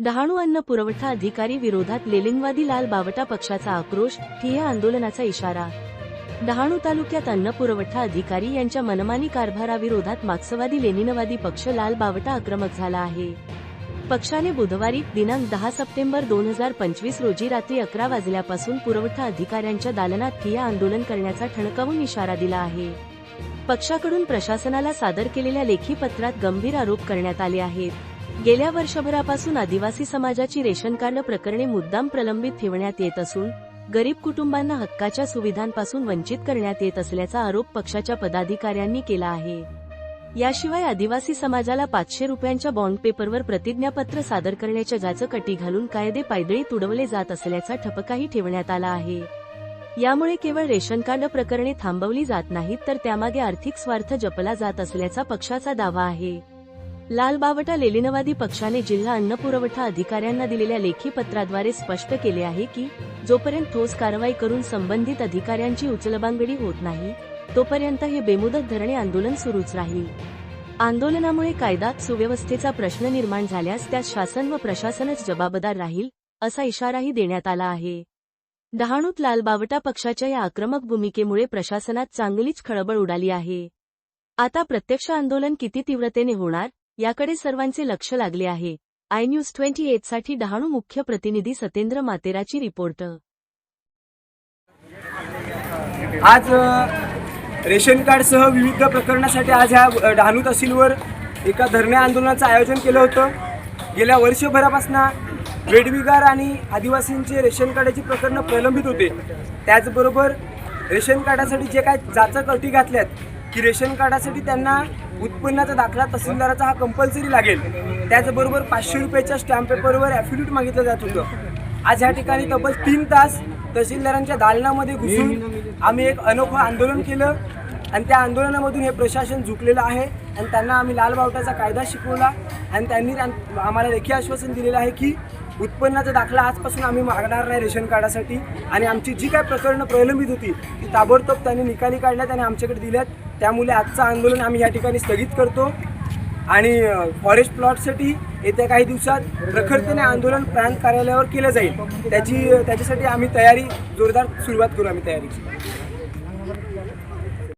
डहाणू अन्न पुरवठा अधिकारी विरोधात लेलिंगवादी लाल बावटा पक्षाचा आक्रोश ठिय्या आंदोलनाचा इशारा. डहाणू तालुक्यात अन्न पुरवठा अधिकारी यांच्या मनमानी कारभाराविरोधात मार्क्सवादी लेनिनवादी पक्ष लाल बावटा आक्रमक झाला आहे. पक्षाने बुधवारी दिनांक दहा सप्टेंबर दोन हजार पंचवीस रोजी रात्री अकरा वाजल्यापासून पुरवठा अधिकाऱ्यांच्या दालनात ठिय्या आंदोलन करण्याचा ठणकावून इशारा दिला आहे. पक्षाकडून प्रशासनाला सादर केलेल्या लेखी पत्रात गंभीर आरोप करण्यात आले आहेत. गेल्या वर्षभरापासून आदिवासी समाजाची रेशन कार्ड प्रकरणे मुद्दाम प्रलंबित ठेवण्यात येत असून गरीब कुटुंबांना हक्काच्या सुविधांपासून वंचित करण्यात येत असल्याचा आरोप पक्षाच्या पदाधिकाऱ्यांनी केला आहे. याशिवाय आदिवासी समाजाला पाचशे रुपयांच्या बॉन्ड पेपरवर प्रतिज्ञापत्र सादर करण्याच्या जाचं कटी घालून कायदे पायदळी तुडवले जात असल्याचा ठपकाही ठेवण्यात आला आहे. यामुळे केवळ रेशन कार्ड प्रकरणे थांबवली जात नाहीत तर त्यामागे आर्थिक स्वार्थ जपला जात असल्याचा पक्षाचा दावा आहे. लाल बावटा लेलिनवादी पक्षाने जिल्हा अन्न पुरवठा अधिकाऱ्यांना दिलेल्या लेखी पत्राद्वारे स्पष्ट केले आहे की जोपर्यंत ठोस कारवाई करून संबंधित अधिकाऱ्यांची उचलबांगडी होत नाही तोपर्यंत हे बेमुदत धरणे आंदोलन सुरूच राहील. आंदोलनामुळे कायदा सुव्यवस्थेचा प्रश्न निर्माण झाल्यास त्यास शासन व प्रशासनच जबाबदार राहील असा इशाराही देण्यात आला आहे. डहाणूत लाल बावटा पक्षाच्या या आक्रमक भूमिकेमुळे प्रशासनात चांगलीच खळबळ उडाली आहे. आता प्रत्यक्ष आंदोलन किती तीव्रतेने होणार याकडे सर्वांचे लक्ष लागले आहे. आय न्यूज ट्वेंटी एटसाठी डहाणू मुख्य प्रतिनिधी सतेंद्र मातेराची रिपोर्ट. आज रेशन रेशन कार्डसह विविध प्रकरणासाठी आज ह्या डहाणू तहसीलवर एका धरणे आंदोलनाचं आयोजन केलं होतं. गेल्या वर्षभरापासून वेडविगार आणि आदिवासींचे रेशन कार्डाची प्रकरणं प्रलंबित होते. त्याचबरोबर रेशन कार्डासाठी जे काय जाचक अटी घातल्यात की रेशन कार्डासाठी त्यांना उत्पन्नाचा दाखला तहसीलदाराचा हा कंपल्सरी लागेल. त्याचबरोबर पाचशे रुपयाच्या स्टॅम्प पेपरवर ॲफिडेविट मागितलं जात होतं. आज या ठिकाणी तब्बल तीन तास तहसीलदारांच्या दालनामध्ये घुसून आम्ही एक अनोखं आंदोलन केलं आणि त्या आंदोलनामधून हे प्रशासन झुकलेलं आहे. आणि त्यांना आम्ही लाल बावटाचा कायदा शिकवला आणि त्यांनी आम्हाला लेखी आश्वासन दिलेलं आहे की उत्पन्नाचा दाखला आजपासून आम्ही मागणार नाही रेशन कार्डासाठी. आणि आमची जी काय प्रकरणं प्रलंबित होती ती ताबडतोब त्यांनी निकाली काढल्यात आणि आमच्याकडे दिल्यात. त्यामुळे आजचं आंदोलन आम्ही या ठिकाणी स्थगित करतो. आणि फॉरेस्ट प्लॉटसाठी येत्या काही दिवसात प्रखरतेने आंदोलन प्रांत कार्यालयावर केलं जाईल. त्याची त्याच्यासाठी आम्ही तयारी जोरदार सुरुवात करू आम्ही तयारीची.